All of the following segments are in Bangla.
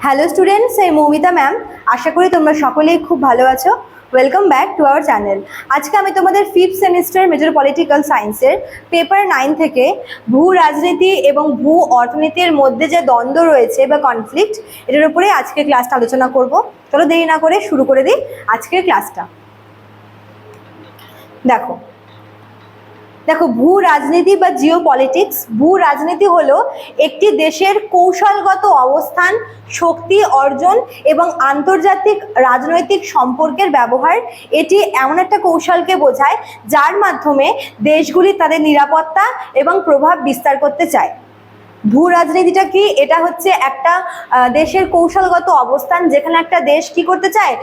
হ্যালো স্টুডেন্টস এই মৌমিতা ম্যাম আশা করি তোমরা সকলেই খুব ভালো আছো। Welcome back to our channel আজকে আমি তোমাদের ফিফথ সেমিস্টার মেজর পলিটিক্যাল সায়েন্সের পেপার নাইন থেকে ভূ রাজনীতি এবং ভূ অর্থনীতির মধ্যে যে দ্বন্দ্ব রয়েছে বা কনফ্লিক্ট এটার উপরে আজকে ক্লাসটা আলোচনা করব। চলো দেরি না করে শুরু করে দিই আজকের ক্লাসটা দেখো দেখো, ভূ রাজনীতি বা জিও পলিটিক্স ভূ রাজনীতি হলো একটি দেশের কৌশলগত অবস্থান, শক্তি অর্জন এবং আন্তর্জাতিক রাজনৈতিক সম্পর্কের ব্যবহার। এটি এমন একটা কৌশলকে বোঝায় যার মাধ্যমে দেশগুলি তাদের নিরাপত্তা এবং প্রভাব বিস্তার করতে চায়। ভূ রাজনীতিটা কি? এটা হচ্ছে একটা দেশের কৌশলগত অবস্থান, যেখানে একটা দেশ কি করতে চায়?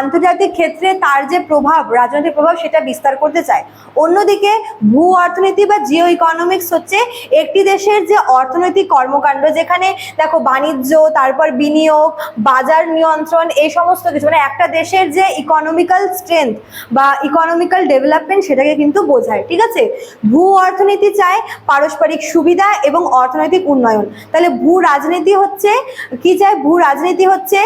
আন্তর্জাতিক ক্ষেত্রে তার যে প্রভাব, রাজনৈতিক প্রভাব, সেটা বিস্তার করতে চায়। অন্যদিকে, ভূ অর্থনীতি বা জিও ইকোনমিক্স হচ্ছে একটি দেশের যে অর্থনৈতিক কর্মকাণ্ড, যেখানে দেখো বাণিজ্য, তারপর বিনিয়োগ, বাজার নিয়ন্ত্রণ, এই সমস্ত কিছু মানে একটা দেশের যে ইকোনমিক্যাল স্ট্রেংথ বা ইকোনমিক্যাল ডেভেলপমেন্ট সেটাকে কিন্তু বোঝায়, ঠিক আছে? ভূ অর্থনীতি চায় পারস্পরিক সুবিধা এবং অর্থনৈতিক উন্নয়ন। তাহলে ভূ রাজনীতি হচ্ছে, কি চায়? ভূ রাজনীতি হচ্ছে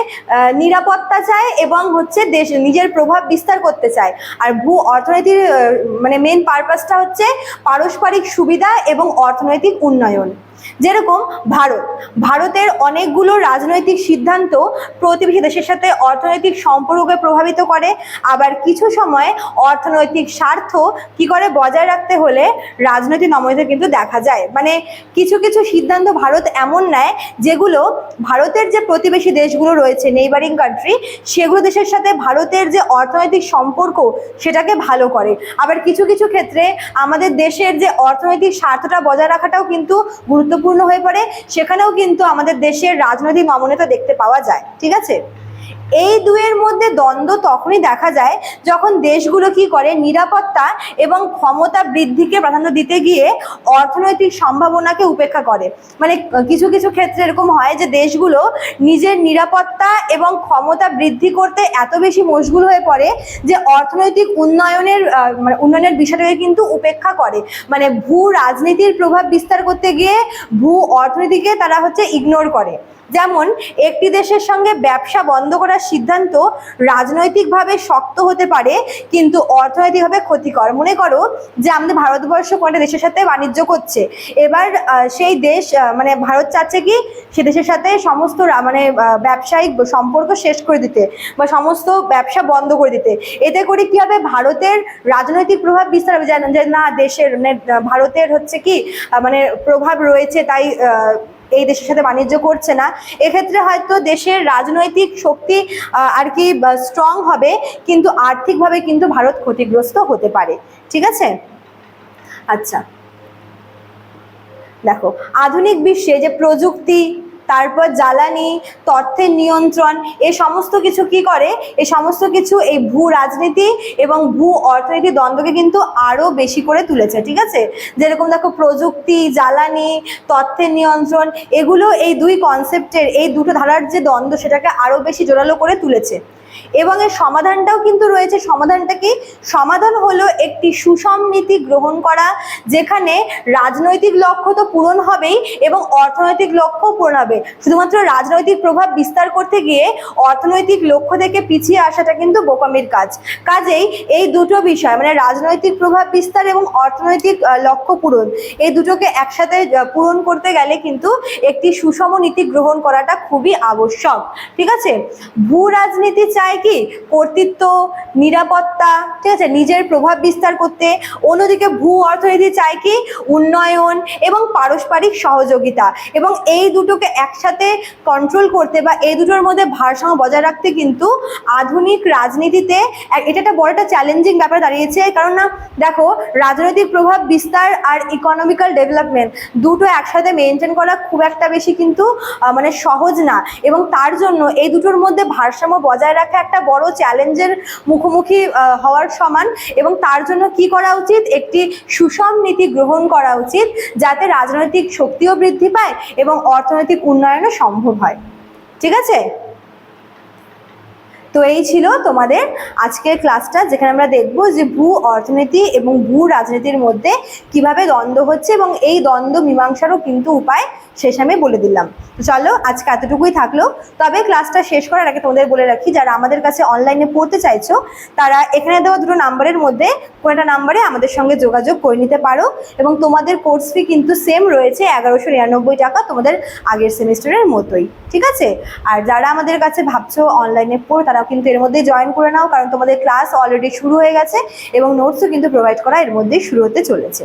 নিরাপত্তা চায় এবং হচ্ছে দেশ, নিজের প্রভাব বিস্তার করতে চায়। আর ভূ অর্থনীতির মানে মেন পারপাসটা হচ্ছে পারস্পরিক সুবিধা এবং অর্থনৈতিক উন্নয়ন। যেরকম ভারত। ভারতের অনেকগুলো রাজনৈতিক সিদ্ধান্ত প্রতিবেশী দেশের সাথে অর্থনৈতিক সম্পর্ককে প্রভাবিত করে। আবার কিছু সময় অর্থনৈতিক স্বার্থ কি করে বজায় রাখতে হলে রাজনৈতিক নমনীয়তা কিন্তু দেখা যায়। মানে কিছু কিছু সিদ্ধান্ত ভারত এমন নেয় যেগুলো ভারতের যে প্রতিবেশী দেশগুলো রয়েছে নেইবারিং কান্ট্রি সেগুলো দেশের সাথে ভারতের যে অর্থনৈতিক সম্পর্ক সেটাকে ভালো করে। আবার কিছু কিছু ক্ষেত্রে আমাদের দেশের যে অর্থনৈতিক স্বার্থটা বজায় রাখাটাও কিন্তু গুরুত্বপূর্ণ হয়ে পড়ে, সেখানেও কিন্তু আমাদের দেশের রাজনৈতিক নমনীয়তা দেখতে পাওয়া যায়। ঠিক আছে? এই দুয়ের মধ্যে দ্বন্দ্ব তখনই দেখা যায় যখন দেশগুলো কি করে নিরাপত্তা এবং ক্ষমতা বৃদ্ধিকে প্রাধান্য দিতে গিয়ে অর্থনৈতিক সম্ভাবনাকে উপেক্ষা করে। মানে কিছু কিছু ক্ষেত্রে এরকম হয় যে দেশগুলো নিজের নিরাপত্তা এবং ক্ষমতা বৃদ্ধি করতে এত বেশি মশগুল হয়ে পড়ে যে অর্থনৈতিক উন্নয়নের মানে উন্নয়নের বিষয়টাকে কিন্তু উপেক্ষা করে। মানে ভূ রাজনীতির প্রভাব বিস্তার করতে গিয়ে ভূ অর্থনীতিকে তারা হচ্ছে ইগনোর করে। যেমন, একটি দেশের সঙ্গে ব্যবসা বন্ধ করার সিদ্ধান্ত রাজনৈতিকভাবে শক্ত হতে পারে, কিন্তু অর্থনৈতিকভাবে ক্ষতিকর। মনে করো যে আমাদের ভারতবর্ষ কোনো দেশের সাথে বাণিজ্য করছে। এবার সেই দেশ মানে ভারত চাচ্ছে কি সে দেশের সাথে সমস্ত মানে ব্যবসায়িক সম্পর্ক শেষ করে দিতে বা সমস্ত ব্যবসা বন্ধ করে দিতে। এতে করে কি হবে? ভারতের রাজনৈতিক প্রভাব বিস্তার হবে। যে- না, দেশের মানে ভারতের হচ্ছে কি মানে প্রভাব রয়েছে তাই এই দেশের সাথে বাণিজ্য করছে না। এক্ষেত্রে হয়তো দেশের রাজনৈতিক শক্তি আর কি স্ট্রং হবে, কিন্তু আর্থিকভাবে কিন্তু ভারত ক্ষতিগ্রস্ত হতে পারে। ঠিক আছে? আচ্ছা। দেখো, আধুনিক বিশ্বে যে প্রযুক্তি তারপর জ্বালানি, তথ্যের নিয়ন্ত্রণ, এ সমস্ত কিছু কি করে? এ সমস্ত কিছু এই ভূ রাজনীতি এবং ভূ অর্থনীতি দ্বন্দ্বকে কিন্তু আরও বেশি করে তুলেছে, ঠিক আছে? যেরকম দেখো প্রযুক্তি, জ্বালানি, তথ্যের নিয়ন্ত্রণ, এগুলো এই দুই কনসেপ্টের এই দুটো ধারার যে দ্বন্দ্ব সেটাকে আরও বেশি জোরালো করে তুলেছে। এবং এর সমাধানটাও কিন্তু রয়েছে। সমাধানটা কি? সমাধান হলো একটি সুষম নীতি গ্রহণ করা, যেখানে রাজনৈতিক লক্ষ্য তো পূরণ হবেই এবং অর্থনৈতিক লক্ষ্য পূরণ হবে। শুধুমাত্র রাজনৈতিক প্রভাব বিস্তার করতে গিয়ে অর্থনৈতিক লক্ষ্য থেকে পিছিয়ে আসাটা কিন্তু বোকামির কাজ। কাজেই এই দুটো বিষয় মানে রাজনৈতিক প্রভাব বিস্তার এবং অর্থনৈতিক লক্ষ্য পূরণ, এই দুটোকে একসাথে পূরণ করতে গেলে কিন্তু একটি সুষম নীতি গ্রহণ করাটা খুবই আবশ্যক। ঠিক আছে? ভূ রাজনীতি চায় কি? কর্তৃত্ব, নিরাপত্তা, ঠিক আছে? নিজের প্রভাব বিস্তার করতে। অন্যদিকে ভূ অর্থনীতি চায় কি? উন্নয়ন এবং পারস্পরিক সহযোগিতা। এবং এই দুটোকে একসাথে কন্ট্রোল করতে বা এই দুটোর মধ্যে ভারসাম্য বজায় রাখতে কিন্তু আধুনিক রাজনীতিতে এটা একটা বড় একটা চ্যালেঞ্জিং ব্যাপার দাঁড়িয়েছে। কারণ না, দেখো, রাজনৈতিক প্রভাব বিস্তার আর ইকোনমিক্যাল ডেভেলপমেন্ট দুটো একসাথে মেনটেন করা খুব একটা বেশি কিন্তু মানে সহজ না। এবং তার জন্য এই দুটোর মধ্যে ভারসাম্য বজায় রাখা একটা বড় চ্যালেঞ্জের মুখোমুখি হওয়ার সমান এবং তার জন্য কি করা উচিত? একটি সুষম নীতি গ্রহণ করা উচিত যাতে রাজনৈতিক শক্তিও বৃদ্ধি পায় এবং অর্থনৈতিক উন্নয়নও সম্ভব হয়। ঠিক আছে? তো এই ছিল তোমাদের আজকের ক্লাসটা যেখানে আমরা দেখব যে ভূ অর্থনীতি এবং ভূ রাজনীতির মধ্যে কীভাবে দ্বন্দ্ব হচ্ছে এবং এই দ্বন্দ্ব মীমাংসারও কিন্তু উপায় শেষ আমি বলে দিলাম। তো চলো, আজকে এতটুকুই থাকল। তবে ক্লাসটা শেষ করার আগে তোমাদের বলে রাখি, যারা আমাদের কাছে অনলাইনে পড়তে চাইছো, তারা এখানে দেওয়া দুটো নাম্বারের মধ্যে কোনো একটা নাম্বারে আমাদের সঙ্গে যোগাযোগ করে নিতে পারো। এবং তোমাদের কোর্স ফি কিন্তু সেম রয়েছে, এগারোশো নিরানব্বই টাকা তোমাদের আগের সেমিস্টারের মতোই। ঠিক আছে? আর যারা আমাদের কাছে ভাবছ অনলাইনে পড়ো তারা কিন্তু এর মধ্যে জয়েন করে নাও, কারণ তোমাদের ক্লাস অলরেডি শুরু হয়ে গেছে এবং নোটসও কিন্তু প্রোভাইড করা এর মধ্যেই শুরু হতে চলেছে।